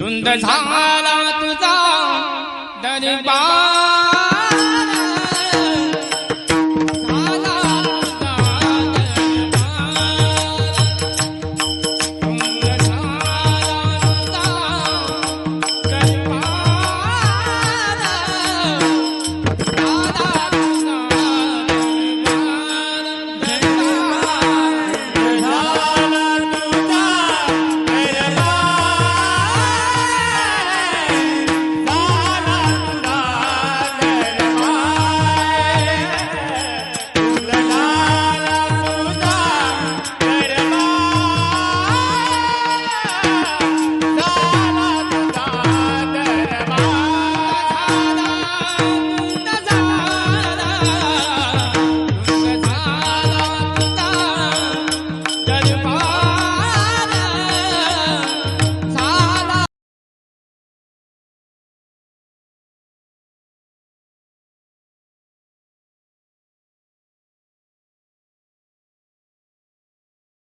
धुंद झाला तुझा दरबार